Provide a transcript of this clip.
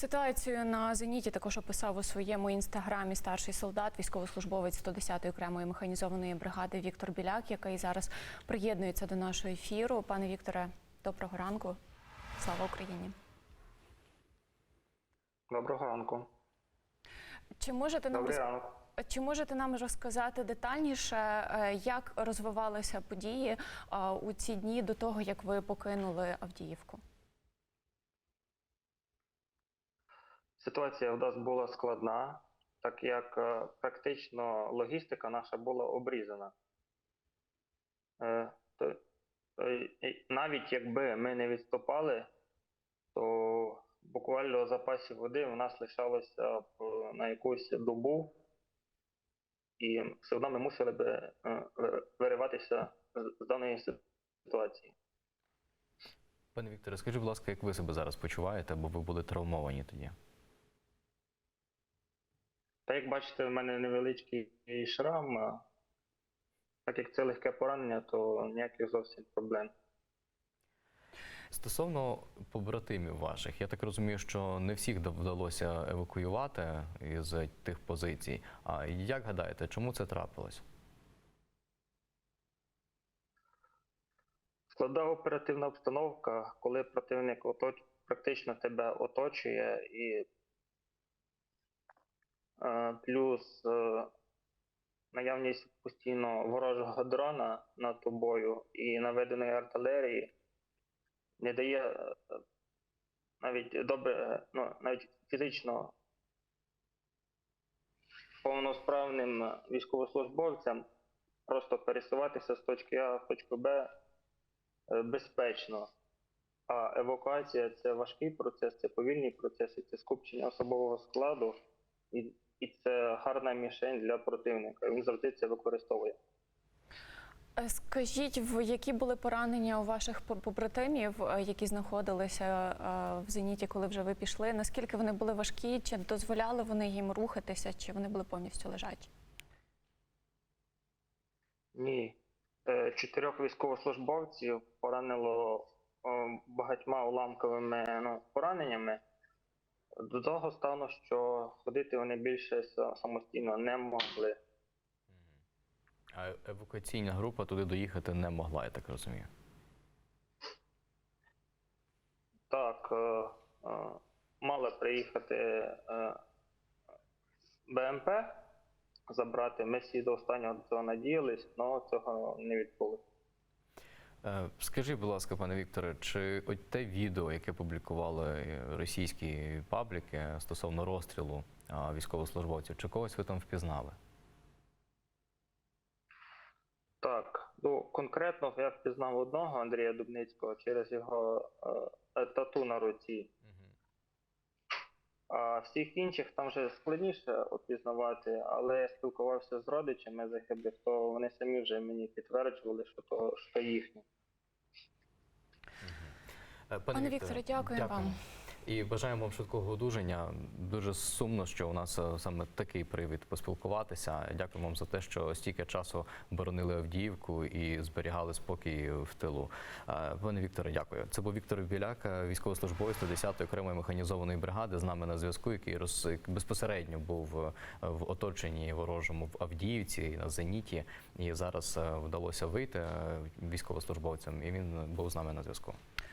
Ситуацію на зеніті також описав у своєму інстаграмі старший солдат, військовослужбовець 110-ї окремої механізованої бригади Віктор Біляк, який зараз приєднується до нашого ефіру. Пане Вікторе, доброго ранку. Слава Україні! Доброго ранку. Чи можете нам Добрий ранок. чи можете нам розказати детальніше, е, як розвивалися події е, у ці дні до того, як ви покинули Авдіївку? Ситуація в нас була складна, так як е, практично логістика наша була обрізана. Е, і навіть якби ми не відступали, то буквально запасів води в нас лишалося на якусь добу, і все одно ми мусили би е, вириватися з даної ситуації. Пане Вікторе, скажіть, будь ласка, як ви себе зараз почуваєте, бо ви були травмовані тоді? Та як бачите, в мене невеличкий шрам. а Так як це легке поранення, то ніяких зовсім проблем. Стосовно побратимів ваших, я так розумію, що не всіх вдалося евакуювати із тих позицій. А як гадаєте, чому це трапилось? Складна оперативна обстановка, коли противник оточ... практично тебе оточує, і плюс е, наявність постійно ворожого дрона над тобою і наведеної артилерії не дає е, навіть добре, ну, навіть фізично повносправним військовослужбовцям просто пересуватися з точки А в точку Б е, безпечно. А евакуація це важкий процес, це повільний процес, це скупчення особового складу, і, і це гарна мішень для противника. Він завжди це використовує. Е, Скажіть, в які були поранення у ваших побратимів, е, які знаходилися е, в зеніті, коли вже ви пішли? Наскільки вони були важкі? Чи дозволяли вони їм рухатися, чи вони були повністю лежаті? Ні. Чотирьох військовослужбовців поранило багатьма уламковими ну, пораненнями до того стану, що ходити вони більше самостійно не могли. А евакуаційна група туди доїхати не могла, я так розумію. Так, е, е, мала приїхати е, БМП забрати. Ми всі до останнього до цього надіялись, але цього не відбулося. Е, Скажіть, будь ласка, пане Вікторе, чи от те відео, яке публікували російські пабліки стосовно розстрілу військовослужбовців, чи когось ви там впізнали? Так, ну конкретно я впізнав одного Андрія Дубницького через його е, тату на руці. А всіх інших там вже складніше опізнавати, але я спілкувався з родичами загиблих, то вони самі вже мені підтверджували, що то що їхні. Е, Пане Вікторе, дякую вам. І бажаємо вам швидкого одужання. Дуже сумно, що у нас е, саме такий привід поспілкуватися. Дякую вам за те, що стільки часу боронили Авдіївку і зберігали спокій в тилу. Е, Пане Вікторе, дякую. Це був Віктор Біляк, е, військовослужбовець 110-ї окремої механізованої бригади з нами на зв'язку, який роз безпосередньо був в оточенні ворожому в Авдіївці на Зеніті. І зараз вдалося вийти військовослужбовцям, і він був з нами на зв'язку.